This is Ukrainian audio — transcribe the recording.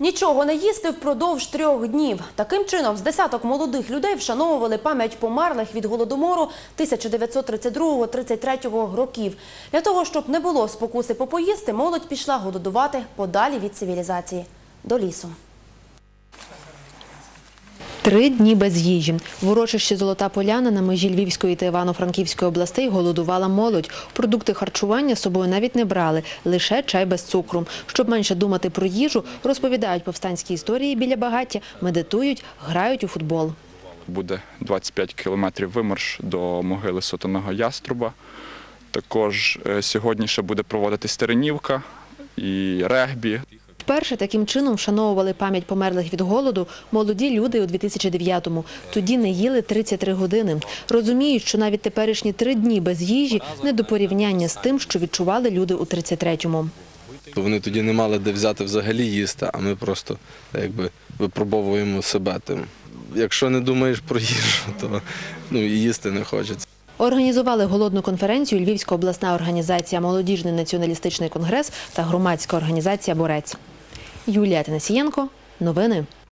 Нічого не їсти впродовж трьох днів. Таким чином, з десяток молодих людей вшановували пам'ять померлих від голодомору 1932-33 років. Для того, щоб не було спокуси попоїсти, молодь пішла голодувати подалі від цивілізації до лісу. Три дні без їжі. В урочищі Золота Поляна на межі Львівської та Івано-Франківської областей голодувала молодь. Продукти харчування з собою навіть не брали, лише чай без цукру. Щоб менше думати про їжу, розповідають повстанські історії біля багаття, медитують, грають у футбол. Буде 25 кілометрів вимарш до могили сотаного яструба. Також е, сьогодні ще буде проводитись теренівка і регбі. Вперше таким чином вшановували пам'ять померлих від голоду молоді люди у 2009-му. Тоді не їли 33 години. Розуміють, що навіть теперішні три дні без їжі не до порівняння з тим, що відчували люди у 33-му. Вони тоді не мали де взяти взагалі їсти, а ми просто якби випробовуємо себе тим. Якщо не думаєш про їжу, то ну, і їсти не хочеться. Організували голодну конференцію Львівська обласна організація Молодіжний націоналістичний конгрес та громадська організація Борець. Юлія Тенесієнко. Новини.